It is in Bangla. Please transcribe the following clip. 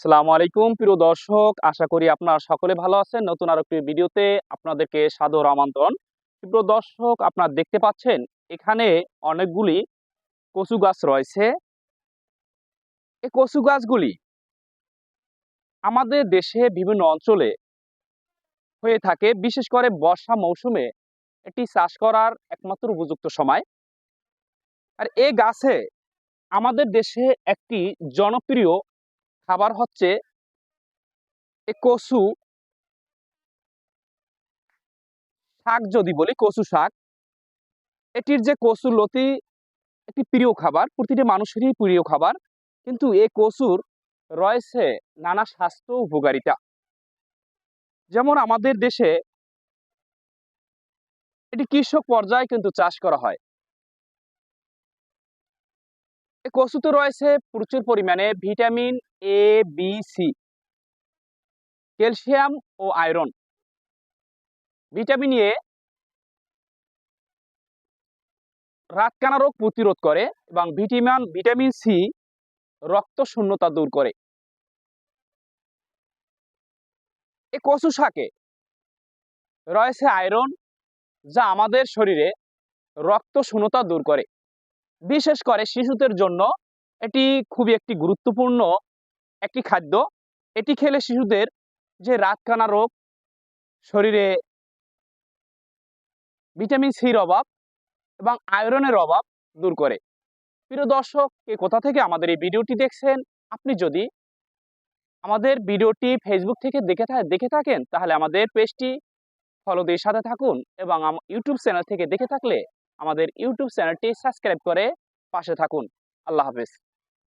সালামু আলাইকুম, প্রিয় দর্শক। আশা করি আপনারা সকলে ভালো আছেন। নতুন আরও একটি ভিডিওতে আপনাদেরকে সাদর আমন্ত্রণ। প্রিয় দর্শক, আপনারা দেখতে পাচ্ছেন, এখানে অনেকগুলি কচু গাছ রয়েছে। এই কচু গাছগুলি আমাদের দেশে বিভিন্ন অঞ্চলে হয়ে থাকে। বিশেষ করে বর্ষা মৌসুমে এটি চাষ করার একমাত্র উপযুক্ত সময়। আর এই গাছে আমাদের দেশে একটি জনপ্রিয় খাবার হচ্ছে এ কচু শাক যদি বলি, কচু শাক, এটির যে কচু লতি একটি প্রিয় খাবার, প্রতিটি মানুষেরই প্রিয় খাবার, কিন্তু এই কচুর রয়েছে নানা স্বাস্থ্য উপকারিতা। যেমন আমাদের দেশে এটি কৃষক পর্যায়ে কিন্তু চাষ করা হয়। এই কচুতে রয়েছে প্রচুর পরিমাণে vitamin A B C calcium O iron. Vitamin A রাতকানা রোগ প্রতিরোধ করে এবং ভিটামিন ভিটামিন সি রক্ত শূন্যতা দূর করে। এই কচু শাকে রয়েছে আয়রন যা আমাদের শরীরে রক্ত শূন্যতা দূর করে। বিশেষ করে শিশুদের জন্য এটি খুবই একটি গুরুত্বপূর্ণ একটি খাদ্য। এটি খেলে শিশুদের যে রাতকানা রোগ, শরীরে ভিটামিন সির অভাব এবং আয়রনের অভাব দূর করে। প্রিয় দর্শক, কে কোথা থেকে আমাদের এই ভিডিওটি দেখছেন, আপনি যদি আমাদের ভিডিওটি ফেসবুক থেকে দেখে দেখে থাকেন, তাহলে আমাদের পেজটি ফলো দিয়ে সাথে থাকুন এবং ইউটিউব চ্যানেল থেকে দেখে থাকলে আমাদের ইউটিউব চ্যানেলটি সাবস্ক্রাইব করে পাশে থাকুন। আল্লাহ হাফেজ।